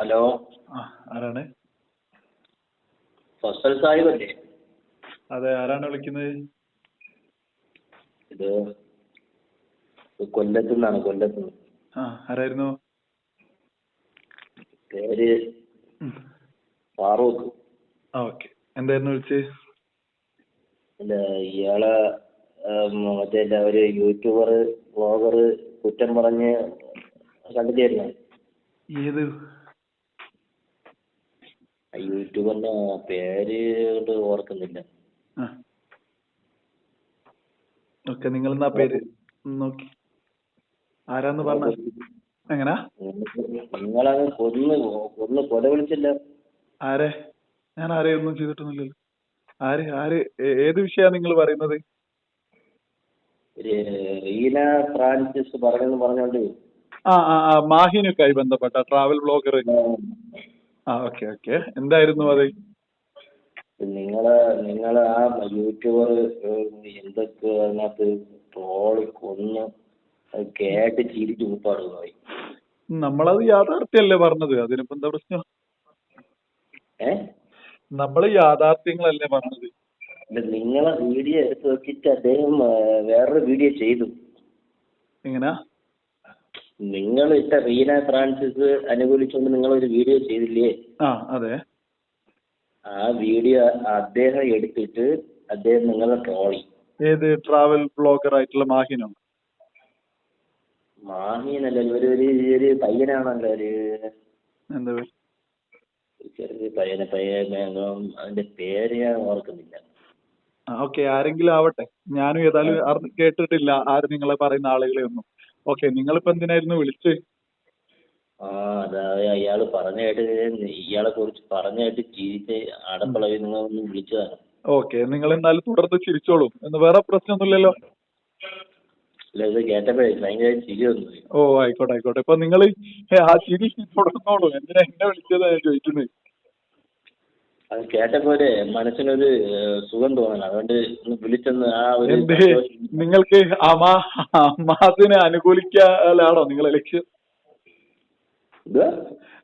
Hello. ആരാണ്? ഫസൽ സാഹിബ് അല്ലേ അതെ ആരാണ് വിളിക്കുന്നത്? ഇത് കൊല്ലത്തു നിന്നാണ് കൊല്ലത്ത് ആ ആരായിരുന്നു? പേര്. ഫാറൂഖ്. ആ ഓക്കെ. എന്തായിരുന്നു വിളിച്ചത് അല്ല ഇയാളെ മറ്റേ ഒരു യൂട്യൂബർ വ്ളോഗർ കുറ്റം പറഞ്ഞ് കണ്ടിട്ടായിരുന്നു ഏത്? യൂട്യൂബറിന്റെ പേര് ഓർക്കുന്നില്ല. ഓക്കെ നിങ്ങൾ എന്നാ പേര്? നോക്കി. ആരാന്ന് പറഞ്ഞ? എങ്ങനാ? നിങ്ങളത് കൊന്ന് കൊന്ന് കൊല വിളിച്ചില്ല. ആരെ? ഞാൻ ആരെ ഒന്നും ചെയ്തിട്ടൊന്നുമില്ലല്ലോ. ആര് ആര് ഏത് വിഷയമാണ് നിങ്ങൾ പറയുന്നത്? റീന ഫ്രാൻസിസ് പറഞ്ഞെന്ന് പറഞ്ഞോണ്ട്. ആ ആ മാഹിനുമായി ബന്ധപ്പെട്ട ട്രാവൽ ബ്ലോഗർ. ആ ഓക്കെ ഓക്കെ. എന്തായിരുന്നു അത്? നിങ്ങളെ നിങ്ങളെ ആ യൂട്യൂബർ എന്തൊക്കെ അതിനകത്ത് ട്രോളി കൊന്ന് അത് കേട്ട് ചിരിച്ച് ഉപ്പാടുമായി നമ്മളത് യാഥാർത്ഥ്യല്ലേ പറഞ്ഞത്? അതിനിപ്പോ എന്താ പ്രശ്നം? ഏ? നമ്മൾ യാഥാർത്ഥ്യങ്ങളല്ലേ പറഞ്ഞത്. നിങ്ങളെ വീഡിയോ എടുത്ത് വെച്ചിട്ട് അദ്ദേഹം വേറൊരു വീഡിയോ ചെയ്തു. എങ്ങനാ? നിങ്ങൾ ഇട്ട റീന ഫ്രാൻസിസ് അനുകൂലിച്ചുകൊണ്ട് നിങ്ങൾ ഒരു വീഡിയോ ചെയ്തില്ലേ? ആ അതെ. ആ വീഡിയോ അദ്ദേഹം എടുത്തിട്ട് അദ്ദേഹം നിങ്ങളെ ട്രോളി ഏത് ട്രാവൽ ബ്ലോഗർ ആയിട്ടുള്ള മാഹിനോ? മാഹിയനല്ല ഒരു ഒരു ഒരു പയ്യനാണല്ലോ ഒരു എന്താ? ചെറിയ പയ്യനെ പയ്യനും അതിന്റെ പേര് ഞാൻ ഓർക്കുന്നില്ല. ഓക്കേ ആരെങ്കിലും ആവട്ടെ. ഞാനും ഏതായാലും കേട്ടിട്ടില്ല ആരും നിങ്ങളെ പറയുന്ന ആളുകളെ ഒന്നും. ഓക്കെ നിങ്ങളിപ്പോ എന്തിനായിരുന്നു വിളിച്ച്? ആ അതാ അയാൾ പറഞ്ഞായിട്ട് ഇയാളെ കുറിച്ച് പറഞ്ഞായിട്ട് ചിരിച്ച് അടപ്പളവി നിങ്ങളൊന്ന് വിളിച്ചതാണ് ഓക്കെ നിങ്ങൾ എന്നാലും തുടർന്ന് ചിരിച്ചോളൂ. എന്ന് വേറെ പ്രശ്നമൊന്നുമില്ലല്ലോ. ഇല്ല ഇത് കേട്ടപ്പോഴേ ഭയങ്കര ചിരി വന്നു. ഓ ആയിക്കോട്ടെ ആയിക്കോട്ടെ. ഇപ്പൊ നിങ്ങൾ ആ ചിരി തുടർന്നോളൂ. എന്തിനാ എന്നെ വിളിച്ചതാ ഞാൻ ചോദിക്കുന്നത് അത് മനസ്സിനൊരു ഒരു സുഖം തോന്നണം. അതുകൊണ്ട് ഒന്ന് വിളിച്ചെന്ന് ആ ഒരു എന്ത്? സന്തോഷം. നിങ്ങൾക്ക് അമാ ഹമാസിനെ അനുകൂലിക്കാനാണോ നിങ്ങളെ ലക്ഷ്യം? ഇത്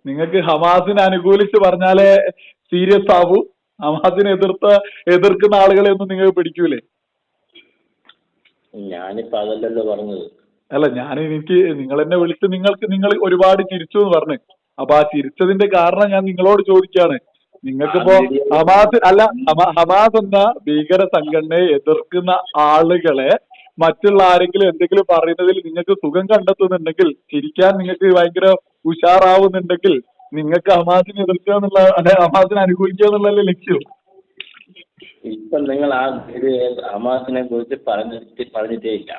നിങ്ങൾക്ക് ഹമാസിനെ അനുകൂലിച്ച് പറഞ്ഞാലേ സീരിയസ് ആവൂ? ഹമാസിനെ എതിർത്ത എതിർക്കുന്ന ആളുകളെ ഒന്നും നിങ്ങൾക്ക് പിടിക്കൂലേ? ഞാനിപ്പോ അതല്ലല്ലോ പറഞ്ഞത്. അല്ല ഞാൻ എനിക്ക് നിങ്ങൾ എന്നെ വിളിച്ച് നിങ്ങൾക്ക് നിങ്ങൾ ഒരുപാട് ചിരിച്ചു എന്ന് പറഞ്ഞു. അപ്പൊ ആ ചിരിച്ചതിന്റെ കാരണം ഞാൻ നിങ്ങളോട് ചോദിക്കാണ്. നിങ്ങൾക്കിപ്പോ ഹമാസ് അല്ല ഹമ- ഹമാസ് എന്ന ഭീകര സംഘടനയെ എതിർക്കുന്ന ആളുകളെ മറ്റുള്ള ആരെങ്കിലും എന്തെങ്കിലും പറയുന്നതിൽ നിങ്ങൾക്ക് സുഖം കണ്ടെത്തുന്നുണ്ടെങ്കിൽ ചിരിക്കാൻ നിങ്ങൾക്ക് ഭയങ്കര ഉഷാറാവുന്നുണ്ടെങ്കിൽ നിങ്ങൾക്ക് ഹമാസിനെ എതിർക്കുക എന്നുള്ള അല്ലെ ഹമാസിനെ അനുകൂലിക്കുക എന്നുള്ളതല്ലേ ലക്ഷ്യം? ഇപ്പൊ നിങ്ങൾ ആ ഹമാസിനെ കുറിച്ച് പറഞ്ഞിട്ട് പറഞ്ഞിട്ടേ ഇല്ല.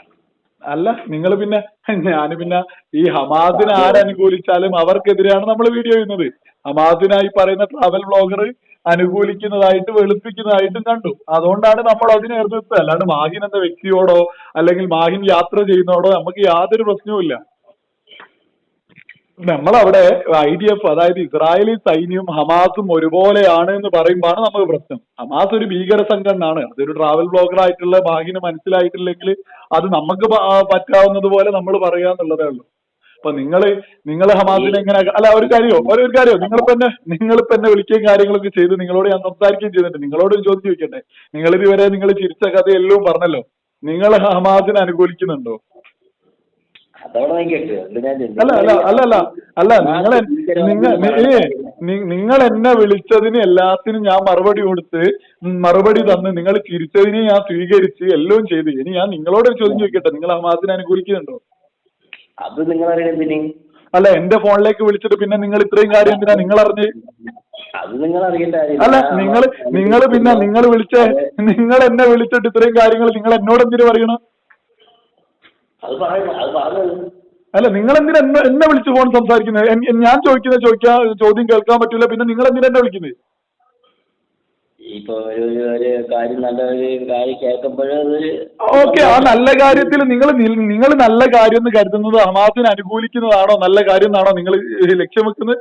അല്ല നിങ്ങൾ പിന്നെ ഞാൻ പിന്നെ ഈ ഹമാസിനെ ആരനുകൂലിച്ചാലും അവർക്കെതിരെയാണ് നമ്മൾ വീഡിയോ ചെയ്യുന്നത്. ഹമാസിനായി പറയുന്ന ട്രാവൽ ബ്ലോഗർ അനുകൂലിക്കുന്നതായിട്ട് വെളുപ്പിക്കുന്നതായിട്ടും കണ്ടു. അതുകൊണ്ടാണ് നമ്മൾ അതിനെ എതിർത്തത്. അല്ലാണ്ട് മാഹിൻ എന്ന വ്യക്തിയോടോ അല്ലെങ്കിൽ മാഹിൻ യാത്ര ചെയ്യുന്നതോടോ നമുക്ക് യാതൊരു പ്രശ്നവുമില്ല. നമ്മളവിടെ ഐ ഡി എഫ് അതായത് ഇസ്രായേലി സൈന്യവും ഹമാസും ഒരുപോലെയാണ് എന്ന് പറയുമ്പോഴാണ് നമുക്ക് പ്രശ്നം. ഹമാസ് ഒരു ഭീകര സംഘടനയാണ്. അതൊരു ട്രാവൽ ബ്ലോഗർ ആയിട്ടുള്ള ഭാഗ്യന് മനസ്സിലായിട്ടില്ലെങ്കിൽ അത് നമുക്ക് പറ്റാവുന്നതുപോലെ നമ്മൾ പറയാന്നുള്ളതേ ഉള്ളൂ. അപ്പൊ നിങ്ങൾ നിങ്ങൾ ഹമാസിനെ എങ്ങനെ അല്ല ഒരു കാര്യമോ ഒരു ഒരു കാര്യമോ നിങ്ങൾ തന്നെ നിങ്ങൾ തന്നെ വിളിക്കുകയും കാര്യങ്ങളൊക്കെ ചെയ്ത് നിങ്ങളോട് ഞാൻ സംസാരിക്കുകയും ചെയ്തിട്ടുണ്ട്. നിങ്ങളോട് ചോദ്യം ചോദിക്കട്ടെ. നിങ്ങൾ ഇതുവരെ നിങ്ങൾ ചിരിച്ച കഥയെല്ലാം പറഞ്ഞല്ലോ. നിങ്ങൾ ഹമാസിനെ അനുകൂലിക്കുന്നുണ്ടോ അതോടെ ഞാൻ കേട്ടു അതുകൊണ്ട് ഞാൻ അല്ല അല്ല അല്ല അല്ല അല്ല നിങ്ങൾ നിങ്ങൾ നിങ്ങൾ എന്നെ വിളിച്ചതിന് എല്ലാത്തിനും ഞാൻ മറുപടി കൊടുത്ത് മറുപടി തന്ന് നിങ്ങൾ ചിരിച്ചതിനെ ഞാൻ സ്വീകരിച്ച് എല്ലാം ചെയ്തു. ഇനി ഞാൻ നിങ്ങളോട് ഒരു ചോദ്യം ചോദിക്കട്ടെ? നിങ്ങൾ മാസത്തിന് അനുകൂലിക്കുന്നുണ്ടോ? അത് നിങ്ങൾ അല്ല എന്റെ ഫോണിലേക്ക് വിളിച്ചിട്ട് പിന്നെ നിങ്ങൾ ഇത്രയും കാര്യം എന്തിനാ നിങ്ങൾ അറിഞ്ഞ്? അല്ല നിങ്ങൾ നിങ്ങൾ പിന്നെ നിങ്ങൾ വിളിച്ച നിങ്ങൾ എന്നെ വിളിച്ചിട്ട് ഇത്രയും കാര്യങ്ങൾ നിങ്ങൾ എന്നോട് എന്തിനു പറയണം? അത് പറയണം അത് പറഞ്ഞത് അല്ല നിങ്ങൾ എന്തിനാ എന്നെ എന്നെ വിളിച്ച് ഫോൺ സംസാരിക്കുന്നത് എൻ- എൻ- ഞാൻ ചോദിക്കുന്ന ചോദിക്കാ ചോദ്യം കേൾക്കാൻ പറ്റൂല പിന്നെ നിങ്ങൾ എന്തിനാ എന്നെ വിളിക്കുന്നത് ഇപ്പൊ ഒരു ഒരു- ഒരു കാര്യം നല്ല ഒരു കാര്യം കേൾക്കുമ്പോഴത് ഓക്കെ ആ നല്ല കാര്യത്തിൽ നിങ്ങൾ നിങ്ങൾ നല്ല കാര്യം എന്ന് കരുതുന്നത് ഹമാസിനെ അനുകൂലിക്കുന്നതാണോ? നല്ല കാര്യം എന്നാണോ നിങ്ങൾ ലക്ഷ്യം വെക്കുന്നത്?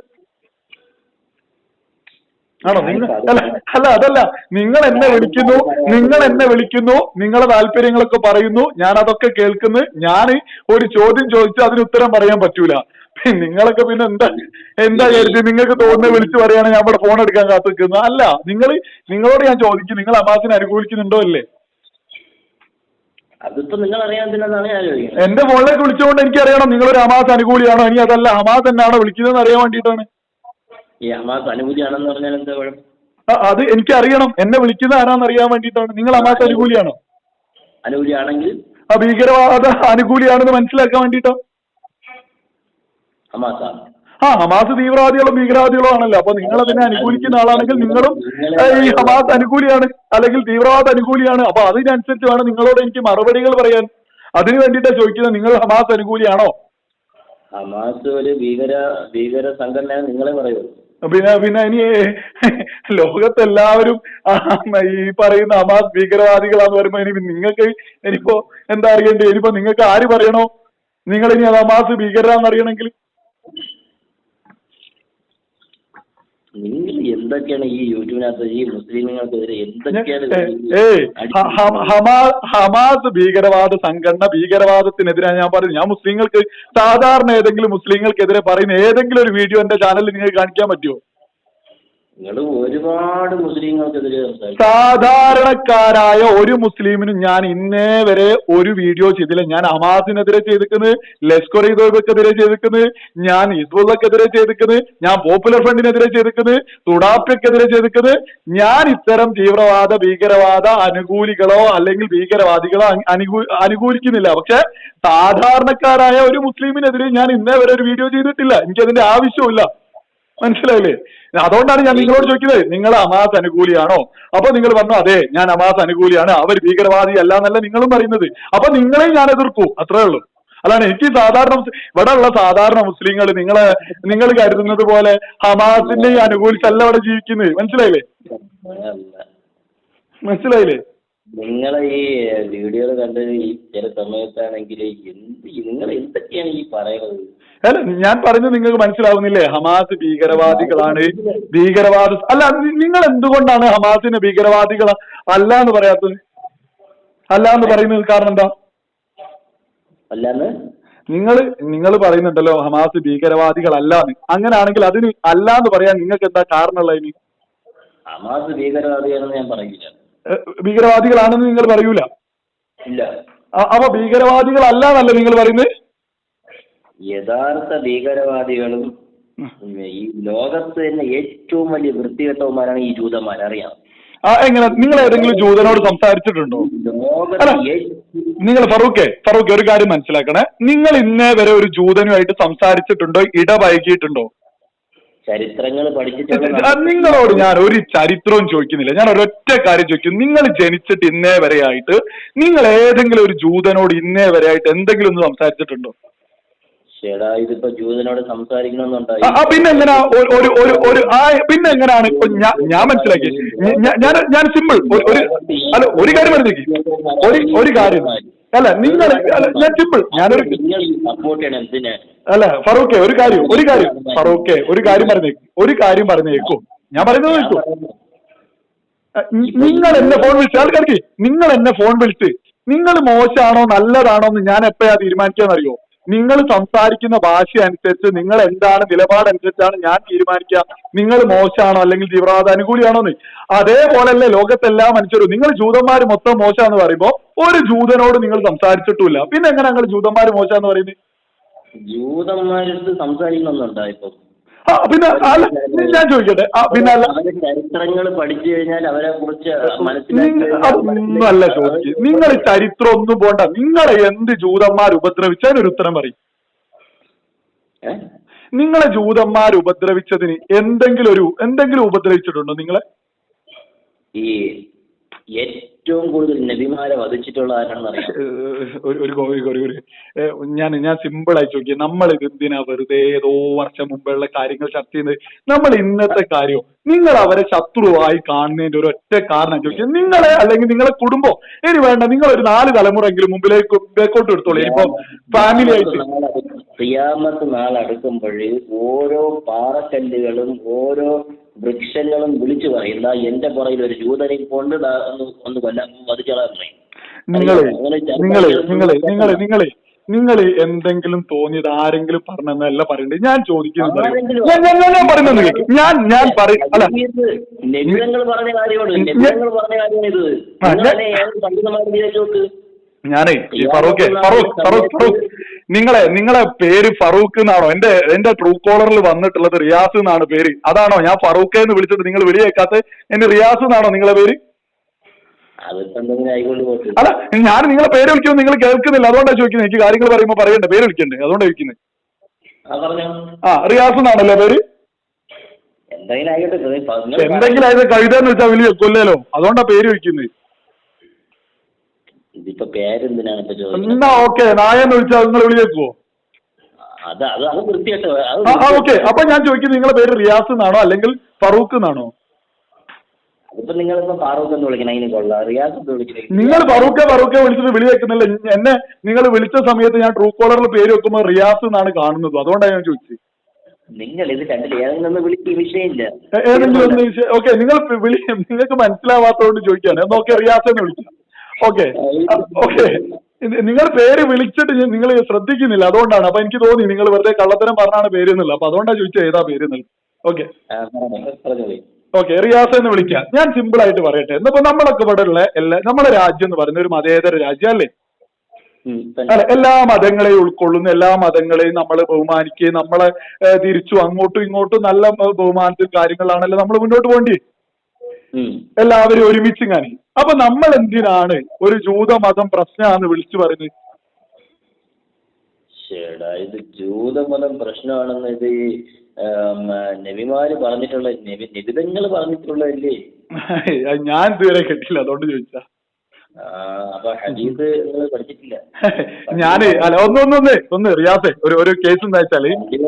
ആണോ? നിങ്ങൾ അല്ല അല്ല അതല്ല. നിങ്ങൾ എന്നെ വിളിക്കുന്നു നിങ്ങൾ എന്നെ വിളിക്കുന്നു നിങ്ങളെ താല്പര്യങ്ങളൊക്കെ പറയുന്നു ഞാൻ അതൊക്കെ കേൾക്കുന്നു. ഞാൻ ഒരു ചോദ്യം ചോദിച്ചു അതിന് ഉത്തരം പറയാൻ പറ്റൂല. നിങ്ങളൊക്കെ പിന്നെ എന്താ എന്താ കരുതി? നിങ്ങൾക്ക് തോന്നുന്നത് വിളിച്ചു പറയാണ് ഞാൻ ഇവിടെ ഫോൺ എടുക്കാൻ കാത്തു നിൽക്കുന്നത് അല്ല നിങ്ങൾ നിങ്ങളോട് ഞാൻ ചോദിക്കും. നിങ്ങൾ അമാസിനെ അനുകൂലിക്കുന്നുണ്ടോ അല്ലേ നിങ്ങൾ എന്റെ ഫോണിലേക്ക് വിളിച്ചുകൊണ്ട് എനിക്ക് അറിയണം ഒരു അമാസ് അനുകൂലിയാണോ? ഇനി അതല്ല അമാസ് എന്നാണോ വിളിക്കുന്നതെന്ന് അറിയാൻ വേണ്ടിയിട്ടാണ്. ഈ ഹമാസ് അനുകൂലിയാണെന്ന് പറഞ്ഞാൽ എന്താ കുഴപ്പം? അത് എനിക്ക് അറിയണം എന്നെ വിളിക്കുന്ന ആരാന്ന് അറിയാൻ വേണ്ടിട്ടാണ് നിങ്ങൾ ഹമാസ് അനുകൂലിയാണോ? അനുകൂലിയാണെങ്കിൽ ആ ഭീകരവാദ അനുകൂലിയാണെന്ന് മനസ്സിലാക്കാൻ വേണ്ടിട്ടോ ഹമാസാണ് ആ ഹമാസ് തീവ്രവാദികളോ ഭീകരവാദികളോ ആണല്ലോ. അപ്പൊ നിങ്ങൾ അതിനെ അനുകൂലിക്കുന്ന ആളാണെങ്കിൽ നിങ്ങളും ഈ ഹമാസ് അനുകൂലിയാണ് അല്ലെങ്കിൽ തീവ്രവാദ അനുകൂലിയാണ്. അപ്പൊ അതിനനുസരിച്ച് വേണം നിങ്ങളോട് എനിക്ക് മറുപടികൾ പറയാൻ. അതിന് വേണ്ടിയിട്ടാണ് ചോദിക്കുന്നത് നിങ്ങൾ ഹമാസ് അനുകൂലിയാണോ? ഹമാസ് ഒരു ഭീകര ഭീകര സംഘടന നിങ്ങളെ പറയൂ പിന്നെ പിന്നെ ഇനി ലോകത്തെല്ലാവരും ഈ പറയുന്ന ഹമാസ് ഭീകരവാദികളാന്ന് പറയുമ്പോ ഇനി നിങ്ങൾക്ക് ഇനിയിപ്പോ എന്താ അറിയണ്ടേ ഇനിയിപ്പോ നിങ്ങൾക്ക് ആര് പറയണോ? നിങ്ങൾ ഇനി ഹമാസ് ഭീകരാന്ന് അറിയണമെങ്കിൽ? നിങ്ങൾ എന്തൊക്കെയാണ് ഈ യൂട്യൂബിനകത്ത് ഈ മുസ്ലിമുകൾക്കെതിരെ ഹമാസ് ഭീകരവാദ സംഘടന ഭീകരവാദത്തിനെതിരെ ഞാൻ പറയുന്നത്. ഞാൻ മുസ്ലിങ്ങൾക്ക് സാധാരണ ഏതെങ്കിലും മുസ്ലിങ്ങൾക്കെതിരെ പറയുന്ന ഏതെങ്കിലും ഒരു വീഡിയോ എന്റെ ചാനലിൽ നിങ്ങൾക്ക് കാണിക്കാൻ പറ്റുമോ? നിങ്ങൾ ഒരുപാട് മുസ്ലിങ്ങൾക്കെതിരെ സാധാരണക്കാരായ ഒരു മുസ്ലിമിനും ഞാൻ ഇന്നേ വരെ ഒരു വീഡിയോ ചെയ്തില്ല. ഞാൻ ഹമാസിനെതിരെ ചെയ്തിക്കുന്നത് ലഷ്കർ ഇ ചെയ്തിക്കുന്നത് ഞാൻ ഹിസ്ബുള്ളക്കെതിരെ ചെയ്തിക്കുന്നത് ഞാൻ പോപ്പുലർ ഫ്രണ്ടിനെതിരെ ചെയ്തിക്കുന്നത് തുടാപ്പയ്ക്കെതിരെ ചെയ്തിക്കുന്നത് ഞാൻ ഇത്തരം തീവ്രവാദ ഭീകരവാദ അനുകൂലികളോ അല്ലെങ്കിൽ ഭീകരവാദികളോ അനുകൂ അനുകൂലിക്കുന്നില്ല. പക്ഷെ സാധാരണക്കാരായ ഒരു മുസ്ലിമിനെതിരെ ഞാൻ ഇന്നേ വരെ ഒരു വീഡിയോ ചെയ്തിട്ടില്ല. എനിക്കതിന്റെ ആവശ്യമില്ല മനസ്സിലായില്ലേ? അതുകൊണ്ടാണ് ഞാൻ നിങ്ങളോട് ചോദിക്കുന്നത്. നിങ്ങൾ അമാസ് അനുകൂലിയാണോ? അപ്പൊ നിങ്ങൾ പറഞ്ഞു അതെ ഞാൻ അമാസ് അനുകൂലിയാണ്. അവർ ഭീകരവാദി അല്ല എന്നല്ല നിങ്ങളും പറയുന്നത്. അപ്പൊ നിങ്ങളെയും ഞാൻ എതിർക്കൂ. അത്രേ ഉള്ളൂ. അതാണ് എനിക്ക് സാധാരണ ഇവിടെ ഉള്ള സാധാരണ മുസ്ലിങ്ങൾ നിങ്ങളെ നിങ്ങൾ കരുതുന്നത് പോലെ ഹമാസിന്റെ അനുകൂലിച്ചല്ല ഇവിടെ ജീവിക്കുന്നത്. മനസ്സിലായില്ലേ. മനസ്സിലായില്ലേ? നിങ്ങളെ ഈ വീഡിയോ കണ്ടത് ഈ ചില സമയത്താണെങ്കിൽ എന്ത് നിങ്ങൾ എന്തൊക്കെയാണ് ഈ പറയുന്നത്? അല്ല ഞാൻ പറഞ്ഞത് നിങ്ങൾക്ക് മനസ്സിലാവുന്നില്ലേ? ഹമാസ് ഭീകരവാദികളാണ്. ഭീകരവാദ അല്ല നിങ്ങൾ എന്തുകൊണ്ടാണ് ഹമാസിന് ഭീകരവാദികൾ അല്ല എന്ന് പറയാത്തത്? അല്ല എന്ന് പറയുന്നത് കാരണം എന്താ? അല്ലാന്ന് നിങ്ങൾ നിങ്ങൾ പറയുന്നുണ്ടല്ലോ ഹമാസ് ഭീകരവാദികളല്ല അങ്ങനെയാണെങ്കിൽ അതിന് അല്ല എന്ന് പറയാൻ നിങ്ങൾക്ക് എന്താ കാരണമുള്ളതിന് ഹമാസ് ഞാൻ പറയില്ല. ഭീകരവാദികളാണെന്ന് നിങ്ങൾ പറയൂല? ഇല്ല. അപ്പൊ ഭീകരവാദികളല്ല എന്നല്ലേ നിങ്ങൾ പറയുന്നത്? യഥാർത്ഥ ഭീകരവാദികളും ഈ ലോകത്ത് തന്നെ ഏറ്റവും വലിയ വൃത്തികെട്ടവന്മാരാണ് ഈ ജൂതന്മാർ. അറിയാം. ആ എങ്ങനെ? നിങ്ങൾ ഏതെങ്കിലും ജൂതനോട് സംസാരിച്ചിട്ടുണ്ടോ? അല്ല. നിങ്ങൾ ഫറൂഖെ ഫറൂഖെ ഒരു കാര്യം മനസ്സിലാക്കണേ. നിങ്ങൾ ഇന്നേ വരെ ഒരു ജൂതനുമായിട്ട് സംസാരിച്ചിട്ടുണ്ടോ? ഇടപഴകിയിട്ടുണ്ടോ? ചരിത്രങ്ങൾ പഠിച്ചിട്ടുണ്ട് നിങ്ങളോട് ഞാൻ ഒരു ചരിത്രവും ചോദിക്കുന്നില്ല. ഞാൻ ഒരൊറ്റ കാര്യം ചോദിക്കും. നിങ്ങൾ ജനിച്ചിട്ട് ഇന്നേ വരെ ആയിട്ട് നിങ്ങൾ ഏതെങ്കിലും ഒരു ജൂതനോട് ഇന്നേ വരെ ആയിട്ട് എന്തെങ്കിലും ഒന്ന് സംസാരിച്ചിട്ടുണ്ടോ? പിന്നെ എങ്ങനാ? ഒരു ഒരു ഒരു പിന്നെ എങ്ങനെയാണ് ഇപ്പൊ ഞാൻ മനസ്സിലാക്കി. ഞാൻ- ഞാൻ സിമ്പിൾ ഒരു അല്ല ഒരു കാര്യം പറഞ്ഞേക്ക് ഒരു ഒരു കാര്യം. അല്ല നിങ്ങൾ ഞാൻ സിമ്പിൾ ഞാനൊരു അല്ല ഫറൂഖെ ഒരു കാര്യം ഒരു കാര്യം. ഫറൂഖെ ഒരു കാര്യം പറഞ്ഞേക്കും ഒരു കാര്യം പറഞ്ഞേക്കും. ഞാൻ പറയുന്നത് കേൾക്കൂ നിങ്ങൾ എന്നെ ഫോൺ വിളിച്ച് ആൾക്കാർക്ക് നിങ്ങൾ എന്നെ ഫോൺ വിളിച്ച് നിങ്ങൾ മോശമാണോ നല്ലതാണോ എന്ന് ഞാൻ എപ്പോഴാ തീരുമാനിക്കാന്നറിയോ? നിങ്ങൾ സംസാരിക്കുന്ന ഭാഷ അനുസരിച്ച് നിങ്ങൾ എന്താണ് നിലപാട് നിലപാടനുസരിച്ചാണ് ഞാൻ തീരുമാനിക്കുക. നിങ്ങൾ മോശമാണോ അല്ലെങ്കിൽ തീവ്രവാദ അനുകൂലിയാണോ എന്ന്. അതേപോലല്ലേ ലോകത്തെല്ലാ മനുഷ്യരും. നിങ്ങൾ ജൂതന്മാർ മൊത്തം മോശമാന്ന് പറയുമ്പോ ഒരു ജൂതനോട് നിങ്ങൾ സംസാരിച്ചിട്ടില്ല പിന്നെ എങ്ങനെ നിങ്ങൾ ജൂതന്മാർ എന്ന് പറയുന്നത് ജൂതന്മാരുടെ സംസാരിക്കണമെന്നുണ്ടോ ഇപ്പൊ? ആ പിന്നെ അല്ല ഞാൻ ചോദിക്കട്ടെ? ആ പിന്നെ അല്ല. ചരിത്രങ്ങൾ പഠിച്ചു കഴിഞ്ഞാൽ അവരെ കുറിച്ച് നിങ്ങ- ചോദിച്ചു ചോദിക്കുക നിങ്ങൾ ചരിത്രം ഒന്നും പോണ്ട. നിങ്ങളെ എന്ത് ജൂതന്മാർ ഉപദ്രവിച്ചതിന് ഒരു ഉത്തരം പറയും. നിങ്ങളെ ജൂതന്മാർ ഉപദ്രവിച്ചതിന് എന്തെങ്കിലും ഒരു എന്തെങ്കിലും ഉപദ്രവിച്ചിട്ടുണ്ടോ നിങ്ങളെ? ഈ ഏറ്റവും കൂടുതൽ നബിമാരെ വധിച്ചിട്ടുള്ള ആരാണെന്ന് അറിയാം ഒരു ഒരു ഒരു ഒരു ഒരു ഞാൻ ഞാൻ സിമ്പിൾ ആയി ചോദിക്കുക നമ്മൾ ഇത് എന്തിനാ വെറുതെ ഏതോ വർഷം മുമ്പുള്ള കാര്യങ്ങൾ ചർച്ച ചെയ്യുന്നത്? നമ്മൾ ഇന്നത്തെ കാര്യം? നിങ്ങൾ അവരെ ശത്രുവായി കാണുന്നതിന്റെ ഒരു ഒറ്റ കാരണം ചോദിക്കുക നിങ്ങളെ അല്ലെങ്കിൽ നിങ്ങളെ കുടുംബം. ഇനി വേണ്ട നിങ്ങൾ ഒരു നാല് തലമുറയെങ്കിലും മുമ്പിലേക്ക് ബേക്കോട്ട് എടുത്തോളൂ. ഇപ്പം ഫാമിലി ആയിട്ട്. ക്രിയാമത്ത് നാളടുക്കുമ്പോൾ ഓരോ പാറക്കല്ലുകളും ഓരോ വൃക്ഷങ്ങളും വിളിച്ചു പറയും. ദാ എന്റെ പുറകിൽ ഒരു ജൂതനെ കൊണ്ട് ഒന്ന് ഒന്ന് കൊല്ലാൻ വധിച്ചോളാൻ പറയും. നിങ്ങളെ നിങ്ങളെ നിങ്ങളെ നിങ്ങളെ നിങ്ങളെ നിങ്ങൾ എന്തെങ്കിലും തോന്നിയത് ആരെങ്കിലും പറഞ്ഞെന്നല്ല പറയണ്ടേ? ഞാൻ ചോദിക്കുന്നു ഞാൻ ഞാൻ ഞാൻ- ഞാൻ പറയുന്നത് കേൾക്ക് ഞാൻ ഞാൻ പറയും അല്ല ഞാനേ ഫറൂഖ് ഫറൂഖ് ഫറൂഖ് ഫറൂഖ്. നിങ്ങളെ നിങ്ങളെ പേര് ഫറൂഖ് എന്നാണോ? എന്റെ എന്റെ ട്രൂ കോളറിൽ വന്നിട്ടുള്ളത് റിയാസ് എന്നാണ് പേര്. അതാണോ ഞാൻ ഫറൂഖ് എന്ന് വിളിച്ചിട്ട് നിങ്ങൾ വിളിയേക്കാത്ത എന്റെ റിയാസ് എന്നാണോ നിങ്ങളെ പേര്? അല്ല ഞാൻ നിങ്ങളെ പേര് വിളിക്കുമ്പോൾ നിങ്ങൾ കേൾക്കുന്നില്ല. അതുകൊണ്ടാണ് ചോദിക്കുന്നത് എനിക്ക് കാര്യങ്ങൾ പറയുമ്പോൾ പറയണ്ടേ? പേര് വിളിക്കണ്ടേ? അതുകൊണ്ടാണ് ചോദിക്കുന്നത് ആ റിയാസ് എന്നാണല്ലേ പേര്? എന്തെങ്കിലും ആയിട്ട് കവിത എന്ന് വെച്ചാൽ വലിയ കൊല്ലല്ലോ. അതുകൊണ്ടാ പേര് വെക്കുന്നത് ഇതിപ്പോ പേരെന്തിനാണ് ഇപ്പൊ ചോദിക്കുന്നത് എന്നാ ഓക്കെ നായ വിളിച്ചാൽ നിങ്ങൾ വിളിയേക്കുവോ? അത് അത് അത് വൃത്തിയായിട്ട് ആ ഓക്കെ അപ്പൊ ഞാൻ ചോദിക്കുന്നത് നിങ്ങളുടെ പേര് റിയാസ് എന്നാണോ അല്ലെങ്കിൽ ഫറൂഖ് എന്നാണോ? ഇപ്പൊ നിങ്ങളിപ്പോ ഫാറൂഖ് എന്ന് വിളിക്കണം അതിന് കൊള്ളാം. റിയാസ് എന്ന് വിളിക്കണം. നിങ്ങൾ ഫറൂഖെ ഫറൂഖെ വിളിച്ചിട്ട് വിളി വെക്കുന്നില്ല എന്നെ നിങ്ങൾ വിളിച്ച സമയത്ത് ഞാൻ ട്രൂ കോളറിൽ പേര് വെക്കുമ്പോൾ റിയാസ് എന്നാണ് കാണുന്നത്. അതുകൊണ്ടാണ് ഞാൻ ചോദിച്ചത്. നിങ്ങൾ ഇത് കണ്ടില്ല. ഏതെങ്കിലും ഒന്ന് വിളിക്ക് വിഷയമില്ല. ഏതെങ്കിലും ഒന്ന് ഓക്കെ നിങ്ങൾ വിളി നിങ്ങൾക്ക് മനസ്സിലാവാത്തതുകൊണ്ട് ചോദിക്കാണ്. എന്നാ ഓക്കെ റിയാസ് എന്ന് വിളിക്കാം. ഓക്കെ. ഓക്കെ. നിങ്ങൾ പേര് വിളിച്ചിട്ട് നിങ്ങൾ ശ്രദ്ധിക്കുന്നില്ല. അതുകൊണ്ടാണ്. അപ്പൊ എനിക്ക് തോന്നി നിങ്ങൾ വെറുതെ കള്ളത്തരം പറഞ്ഞാണ് പേര് എന്നുള്ളത്. അപ്പൊ അതുകൊണ്ടാണ് ചോദിച്ചത് ഏതാ പേര് എന്നുള്ളത്. ഓക്കെ. ഓക്കെ റിയാസ് എന്ന് വിളിക്കാം. ഞാൻ സിമ്പിൾ ആയിട്ട് പറയട്ടെ. എന്നിപ്പോ നമ്മളൊക്കെ ഇവിടെ ഉള്ള എല്ലാ നമ്മുടെ രാജ്യം എന്ന് പറയുന്ന ഒരു മതേതര രാജ്യം അല്ലേ? അല്ല എല്ലാ മതങ്ങളെയും ഉൾക്കൊള്ളുന്ന എല്ലാ മതങ്ങളെയും നമ്മൾ ബഹുമാനിക്കുകയും നമ്മളെ തിരിച്ചു അങ്ങോട്ടും ഇങ്ങോട്ടും നല്ല ബഹുമാനത്തിൽ കാര്യങ്ങളാണല്ലോ നമ്മൾ മുന്നോട്ട് പോകേണ്ടി എല്ലാവരും ഒരുമിച്ച് കാണി അപ്പൊ നമ്മൾ എന്തിനാണ് ഒരു ജൂതമതം പ്രശ്നമാണെന്ന് വിളിച്ചു പറയുന്നത്? ശ്ശേടാ, ഇത് ജൂതമതം പ്രശ്നമാണെന്ന് ഇത് ഈ, നബിമാര് പറഞ്ഞിട്ടുള്ള നബി നിബിധങ്ങൾ പറഞ്ഞിട്ടുള്ളതല്ലേ? ഞാൻ ഇതുവരെ കേട്ടില്ല അതുകൊണ്ട് ചോദിച്ചാ. അപ്പൊ ഹദീസ് നിങ്ങൾ പഠിച്ചിട്ടില്ല. ഞാൻ അല്ല ഒന്ന് ഒന്ന് ഒന്ന് ഒന്ന് റിയാസെ ഒരു ഒരു കേസ് എന്താ വെച്ചാൽ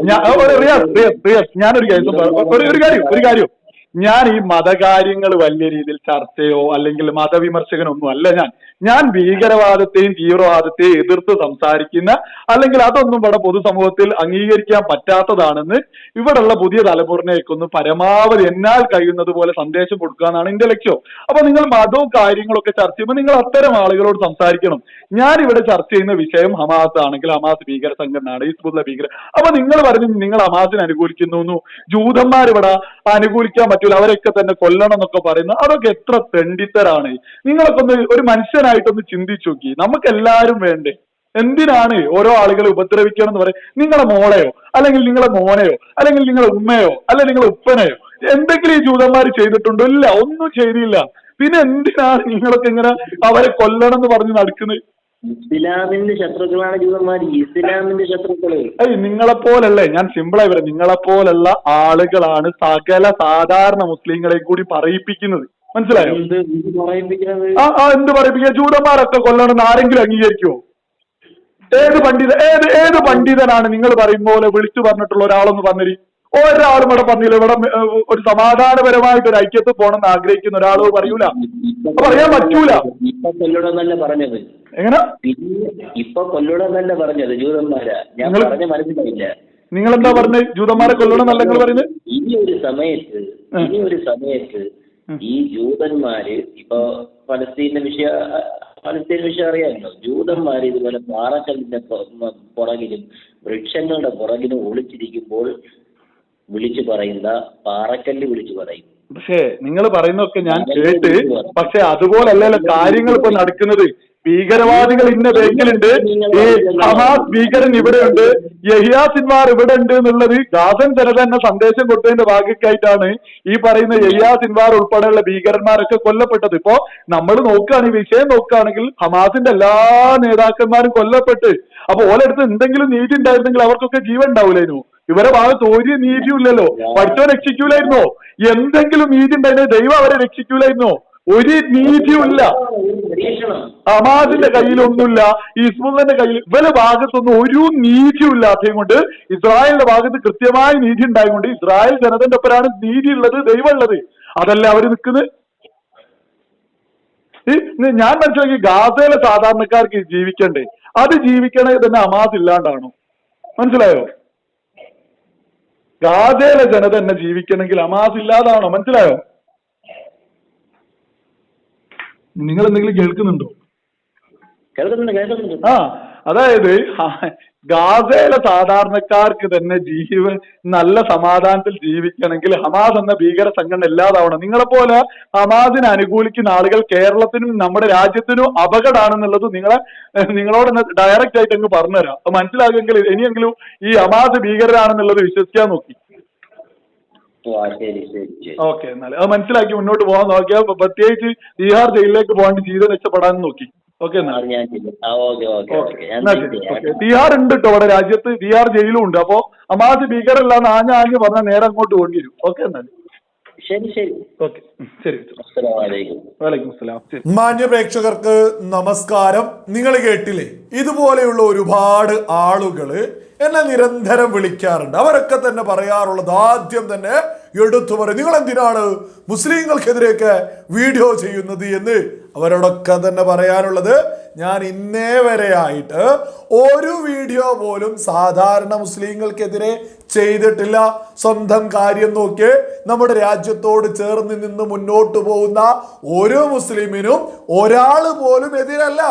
ഞാൻ ഒരു റിയാസ് റിയാസ് റിയാസ് ഞാനൊരു കേസ് ഒരു ഒരു കാര്യം ഒരു കാര്യം. ഞാൻ ഈ മതകാര്യങ്ങൾ വലിയ രീതിയിൽ ചർച്ചയോ അല്ലെങ്കിൽ മതവിമർശകനോ ഒന്നും അല്ല ഞാൻ. ഞാൻ ഭീകരവാദത്തെയും തീവ്രവാദത്തെയും എതിർത്ത് സംസാരിക്കുന്ന അല്ലെങ്കിൽ അതൊന്നും ഇവിടെ പൊതുസമൂഹത്തിൽ അംഗീകരിക്കാൻ പറ്റാത്തതാണെന്ന് ഇവിടെയുള്ള പുതിയ തലമുറയിലേക്കൊന്ന് പരമാവധി എന്നാൽ കഴിയുന്നത് പോലെ സന്ദേശം കൊടുക്കുക എന്നാണ് എന്റെ ലക്ഷ്യം. അപ്പൊ നിങ്ങൾ മതവും കാര്യങ്ങളൊക്കെ ചർച്ച ചെയ്യുമ്പോൾ നിങ്ങൾ അത്തരം ആളുകളോട് സംസാരിക്കണം. ഞാൻ ഇവിടെ ചർച്ച ചെയ്യുന്ന വിഷയം ഹമാസ് ആണെങ്കിൽ ഹമാസ് ഭീകര സംഘടനയാണ് ഹിസ്ബുല്ല ഭീകര. അപ്പൊ നിങ്ങൾ പറഞ്ഞു നിങ്ങൾ ഹമാസിനെ അനുകൂലിക്കുന്നു. ജൂതന്മാർ ഇവിടെ അനുകൂലിക്കാൻ പറ്റൂല അവരൊക്കെ തന്നെ കൊല്ലണം എന്നൊക്കെ പറയുന്നു അതൊക്കെ എത്ര തെണ്ടിത്തരാണ് നിങ്ങളൊക്കെ ഒന്ന് ഒരു മനുഷ്യനായിട്ടൊന്ന് ചിന്തിച്ചു നോക്കി. നമുക്ക് എല്ലാവരും വേണ്ടേ? എന്തിനാണ് ഓരോ ആളുകളെ ഉപദ്രവിക്കണം എന്ന് പറയും നിങ്ങളെ മോളെയോ അല്ലെങ്കിൽ നിങ്ങളെ മോനെയോ അല്ലെങ്കിൽ നിങ്ങളെ ഉമ്മയോ അല്ലെങ്കിൽ നിങ്ങളെ ഉപ്പനെയോ? എന്തെങ്കിലും ഈ ജൂതന്മാർ ചെയ്തിട്ടുണ്ടോ? ഇല്ല ഒന്നും ചെയ്തില്ല. പിന്നെ എന്തിനാണ് നിങ്ങളൊക്കെ ഇങ്ങനെ അവരെ കൊല്ലണം എന്ന് പറഞ്ഞ് നടക്കുന്നത്? ഇസ്ലാമിന്റെ ശത്രുക്കളാണ് ജൂതന്മാർ ഇസ്ലാമിന്റെ ശത്രുക്കൾ. ഏയ് നിങ്ങളെപ്പോലല്ലേ? ഞാൻ സിമ്പിളായി പറയാം. നിങ്ങളെ പോലുള്ള ആളുകളാണ് സകല സാധാരണ മുസ്ലിങ്ങളെയും കൂടി പറയിപ്പിക്കുന്നത്. മനസ്സിലായോ? ആ ആ എന്ത് പറയിപ്പിക്കുക? ജൂതന്മാരൊക്കെ കൊല്ലണമെന്ന് ആരെങ്കിലും അംഗീകരിക്കുമോ ഏത് പണ്ഡിത ഏത് ഏത് പണ്ഡിതനാണ് നിങ്ങൾ പറയും പോലെ വിളിച്ചു പറഞ്ഞിട്ടുള്ള ഒരാളൊന്ന് പറഞ്ഞിരി ഒരാളും ഇവിടെ പറഞ്ഞില്ല ഇവിടെ ഒരു സമാധാനപരമായിട്ട് ഒരു ഐക്യത്തിൽ പോകണമെന്ന് ആഗ്രഹിക്കുന്ന ഒരാളോ പറയൂല. പറയാൻ പറ്റൂല. പറഞ്ഞത്. എങ്ങനെ? ഇപ്പൊ കൊല്ലണമെന്നല്ല പറഞ്ഞത് ജൂതന്മാരാ. ഞാൻ പറഞ്ഞ മനസ്സിലായില്ല. നിങ്ങൾ എന്താ പറഞ്ഞത്? ജൂതന്മാരെ കൊല്ലണം എന്നല്ല നിങ്ങൾ പറയുന്നത്? ഇനി ഒരു സമയത്ത് ഈ ഇനി ഒരു സമയത്ത് ഈ ജൂതന്മാര് ഇപ്പൊ പലസ്തീന്റെ വിഷയ പലസ്തീൻ വിഷയം അറിയാമല്ലോ. ജൂതന്മാര് ഇതുപോലെ പാറക്കല്ലിന്റെ പുറകിലും വൃക്ഷങ്ങളുടെ പുറകിലും ഒളിച്ചിരിക്കുമ്പോൾ വിളിച്ചു പറയുന്ന പാറക്കല്ല് വിളിച്ചു പറയും. പക്ഷേ നിങ്ങൾ പറയുന്നതൊക്കെ ഞാൻ കേട്ട് പക്ഷെ അതുപോലല്ലല്ലോ കാര്യങ്ങൾ ഇപ്പൊ നടക്കുന്നത്. ഭീകരവാദികൾ ഇന്ന ബേക്കിലുണ്ട് ഈ ഹമാസ് ഭീകരൻ ഇവിടെയുണ്ട്. യഹിയാ സിൻവാർ ഇവിടെ ഉണ്ട് എന്നുള്ളത് ഗാസൻ ജനത എന്ന സന്ദേശം കൊടുത്തതിന്റെ ഭാഗ്യക്കായിട്ടാണ് ഈ പറയുന്ന യഹിയാ സിൻവാർ ഉൾപ്പെടെയുള്ള ഭീകരന്മാരൊക്കെ കൊല്ലപ്പെട്ടത്. ഇപ്പോ നമ്മൾ നോക്കുകയാണെങ്കിൽ വിഷയം നോക്കുകയാണെങ്കിൽ ഹമാസിന്റെ എല്ലാ നേതാക്കന്മാരും കൊല്ലപ്പെട്ട്. അപ്പൊ ഓലടുത്ത് എന്തെങ്കിലും നീതി ഉണ്ടായിരുന്നെങ്കിൽ അവർക്കൊക്കെ ജീവൻ ഉണ്ടാവില്ലേനു ഇവരെ ഭാഗം ഒരു നീതിയും ഇല്ലല്ലോ പഠിച്ചോ രക്ഷിക്കൂലായിരുന്നോ? എന്തെങ്കിലും നീതി ഉണ്ടായിരുന്നെങ്കിൽ ദൈവം അവരെ രക്ഷിക്കൂലായിരുന്നോ? ഒരു നീതിയുമില്ല. അമാദിന്റെ കയ്യിലൊന്നുമില്ല ഇസ്മുലിന്റെ കയ്യിൽ ഇവരുടെ ഭാഗത്തൊന്നും ഒരു നീതിയും ഇല്ലാത്തതും കൊണ്ട് ഇസ്രായേലിന്റെ ഭാഗത്ത് കൃത്യമായ നീതി ഉണ്ടായതുകൊണ്ട് ഇസ്രായേൽ ജനതന്റെ ഒപ്പരാണ് നീതി ഉള്ളത് ദൈവമുള്ളത്. അതല്ല അവർ നിൽക്കുന്നത്? ഞാൻ മനസ്സിലാക്കി ഗാസയിലെ സാധാരണക്കാർക്ക് ജീവിക്കണ്ടേ? അത് ജീവിക്കണേ തന്നെ ഹമാസ് ഇല്ലാണ്ടാണോ. മനസ്സിലായോ? ഗാസയിലെ ജനത തന്നെ ജീവിക്കണമെങ്കിൽ ഹമാസ് ഇല്ലാതാണോ? മനസ്സിലായോ? നിങ്ങൾ എന്തെങ്കിലും കേൾക്കുന്നുണ്ടോ? കേൾക്കുന്നുണ്ട് കേൾക്കുന്നുണ്ട്. ആ അതായത് ഗാസയിലെ സാധാരണക്കാർക്ക് തന്നെ ജീവൻ നല്ല സമാധാനത്തിൽ ജീവിക്കണമെങ്കിൽ ഹമാസ് എന്ന ഭീകര സംഘടന ഇല്ലാതാവണം. നിങ്ങളെപ്പോലെ ഹമാസിനെ അനുകൂലിക്കുന്ന ആളുകൾ കേരളത്തിനും നമ്മുടെ രാജ്യത്തിനും അപകടമാണെന്നുള്ളത് നിങ്ങളെ നിങ്ങളോട് ഡയറക്റ്റ് ആയിട്ട് അങ്ങ് പറഞ്ഞുതരാം. അപ്പൊ മനസ്സിലാകുമെങ്കിൽ ഇനിയെങ്കിലും ഈ ഹമാസ് ഭീകരരാണെന്നുള്ളത് വിശ്വസിക്കാൻ നോക്കി. ഓക്കെ എന്നാൽ അത് മനസ്സിലാക്കി മുന്നോട്ട് പോകാൻ നോക്കിയാൽ പ്രത്യേകിച്ച് ബീഹാർ ജയിലിലേക്ക് പോകാണ്ട് ജീവിതം രക്ഷപ്പെടാൻ നോക്കി. ഓക്കെ എന്നാൽ ബീഹാർ ഉണ്ട് കേട്ടോ അവിടെ രാജ്യത്ത്. ബീഹാർ ജയിലും ഉണ്ട്. അപ്പോ അമാസ് ഭീകരല്ലാന്ന് ആഞ്ഞ ആഞ്ഞ് പറഞ്ഞാൽ നേരെ അങ്ങോട്ട് പോകേണ്ടി വരും. ഓക്കെ എന്നാൽ ശരി ശരി. ഓക്കെ. ശരി മാന്യ പ്രേക്ഷകർക്ക് നമസ്കാരം. നിങ്ങൾ കേട്ടില്ലേ? ഇതുപോലെയുള്ള ഒരുപാട് ആളുകൾ എന്നെ നിരന്തരം വിളിക്കാറുണ്ട്. അവരൊക്കെ തന്നെ പറയാറുള്ളത് ആദ്യം തന്നെ എടുത്തു പറയും. നിങ്ങൾ എന്തിനാണ് മുസ്ലിങ്ങൾക്കെതിരെയൊക്കെ വീഡിയോ ചെയ്യുന്നത് എന്ന് അവരോടൊക്കെ തന്നെ പറയാനുള്ളത്. ഞാൻ ഇന്നേ വരെ ആയിട്ട് ഒരു വീഡിയോ പോലും സാധാരണ മുസ്ലിങ്ങൾക്കെതിരെ ചെയ്തിട്ടില്ല. സ്വന്തം കാര്യം നോക്കി നമ്മുടെ രാജ്യത്തോട് ചേർന്ന് നിന്ന് മുന്നോട്ട് പോകുന്ന ഒരു മുസ്ലിമിനും ഒരാൾ പോലും എതിരല്ല.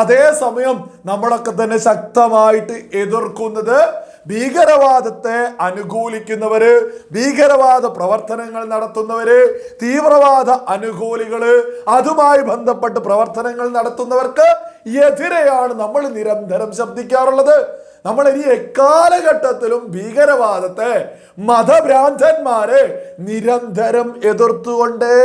അതേസമയം നമ്മളൊക്കെ തന്നെ ശക്തമായിട്ട് എതിർക്കുന്നത് ഭീകരവാദത്തെ അനുകൂലിക്കുന്നവര് ഭീകരവാദ പ്രവർത്തനങ്ങൾ നടത്തുന്നവര് തീവ്രവാദ അനുകൂലികൾ അതുമായി ബന്ധപ്പെട്ട് പ്രവർത്തനങ്ങൾ നടത്തുന്നവർക്ക് എതിരെയാണ് നമ്മൾ നിരന്തരം ശബ്ദിക്കാറുള്ളത്. നമ്മൾ ഇനി എക്കാലഘട്ടത്തിലും ഭീകരവാദത്തെ മതഭ്രാന്തന്മാരെ നിരന്തരം എതിർത്തുകൊണ്ടേ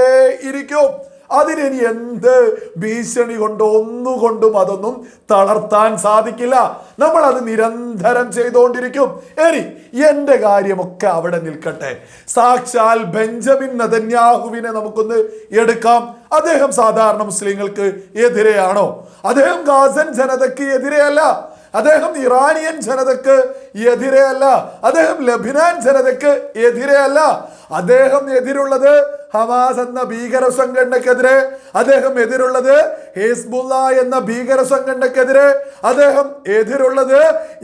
ഇരിക്കും അതിനി എന്ത് ഭീഷണി കൊണ്ടോ ഒന്നുകൊണ്ടും അതൊന്നും തളർത്താൻ സാധിക്കില്ല. നമ്മൾ അത് നിരന്തരം ചെയ്തുകൊണ്ടിരിക്കും. എരി എന്റെ കാര്യമൊക്കെ അവിടെ നിൽക്കട്ടെ. സാക്ഷാൽ ബെഞ്ചമിൻ നദന്യാഹുവിനെ നമുക്കൊന്ന് എടുക്കാം. അദ്ദേഹം സാധാരണ മുസ്ലിങ്ങൾക്ക് എതിരെയാണോ? അദ്ദേഹം ഗാസൻ ജനതയ്ക്ക് എതിരെയല്ല. അദ്ദേഹം ഇറാനിയൻ ജനതയ്ക്ക് എതിരെയല്ല. അദ്ദേഹം ലബിനാൻ ജനതയ്ക്ക് എതിരെയല്ല. അദ്ദേഹം എതിരുള്ളത് ഹമാസ് എന്ന ഭീകര സംഘടനക്കെതിരെ അദ്ദേഹം എതിരുള്ളത് ഹേസ്ബുല്ല എന്ന ഭീകര സംഘടനക്കെതിരെ അദ്ദേഹം എതിരുള്ളത്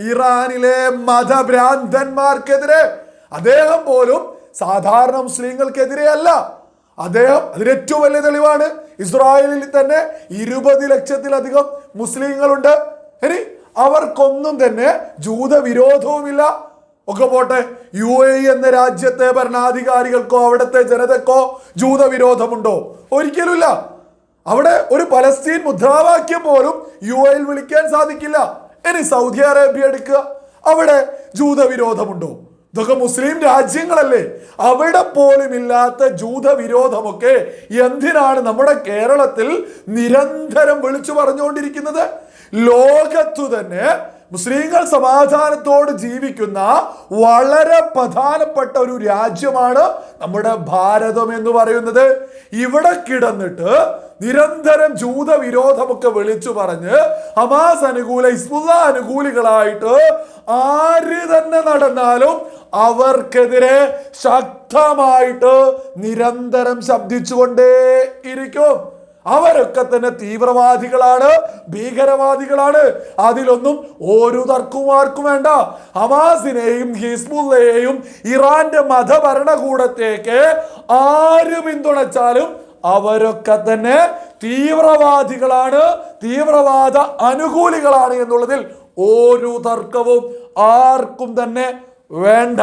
ഇറാനിലെ മതഭ്രാന്തന്മാർക്കെതിരെ. അദ്ദേഹം പോലും സാധാരണ മുസ്ലിങ്ങൾക്കെതിരെയല്ല അദ്ദേഹം അതിന് ഏറ്റവും വലിയ തെളിവാണ്. ഇസ്രായേലിൽ തന്നെ ഇരുപത് ലക്ഷത്തിലധികം മുസ്ലിങ്ങളുണ്ട്. ഇനി അവർക്കൊന്നും തന്നെ ജൂതവിരോധവുമില്ല. ഒക്കെ പോട്ടെ യു എ എന്ന രാജ്യത്തെ ഭരണാധികാരികൾക്കോ അവിടുത്തെ ജനതക്കോ ജൂതവിരോധമുണ്ടോ? ഒരിക്കലുമില്ല. അവിടെ ഒരു പലസ്തീൻ മുദ്രാവാക്യം പോലും യു എയിൽ വിളിക്കാൻ സാധിക്കില്ല. ഇനി സൗദി അറേബ്യ എടുക്കുക. അവിടെ ജൂതവിരോധമുണ്ടോ? ഇതൊക്കെ മുസ്ലിം രാജ്യങ്ങളല്ലേ. അവിടെ പോലും ഇല്ലാത്ത ജൂതവിരോധമൊക്കെ എന്തിനാണ് നമ്മുടെ കേരളത്തിൽ നിരന്തരം വിളിച്ചു പറഞ്ഞുകൊണ്ടിരിക്കുന്നത്? ലോകത്തു തന്നെ മുസ്ലിങ്ങൾ സമാധാനത്തോട് ജീവിക്കുന്ന വളരെ പ്രധാനപ്പെട്ട ഒരു രാജ്യമാണ് നമ്മുടെ ഭാരതം എന്ന് പറയുന്നത്. ഇവിടെ കിടന്നിട്ട് നിരന്തരം ജൂതവിരോധമൊക്കെ വിളിച്ചു പറഞ്ഞ് ഹമാസ് അനുകൂല ഇസ്മുല്ല അനുകൂലികളായിട്ട് ആര് തന്നെ നടന്നാലും അവർക്കെതിരെ ശക്തമായിട്ട് നിരന്തരം ശബ്ദിച്ചുകൊണ്ടേ ഇരിക്കും അവരൊക്കെ തന്നെ തീവ്രവാദികളാണ് ഭീകരവാദികളാണ്. അതിലൊന്നും ഒരു തർക്കുമാർക്കും വേണ്ട. ഹമാസിനെയും ഹിസ്ബുള്ളയെയും ഇറാന്റെ മതഭരണകൂടത്തേക്ക് ആര് പിന്തുണച്ചാലും അവരൊക്കെ തന്നെ തീവ്രവാദികളാണ് തീവ്രവാദ അനുകൂലികളാണ് എന്നുള്ളതിൽ ഒരു തർക്കവും ആർക്കും തന്നെ വേണ്ട.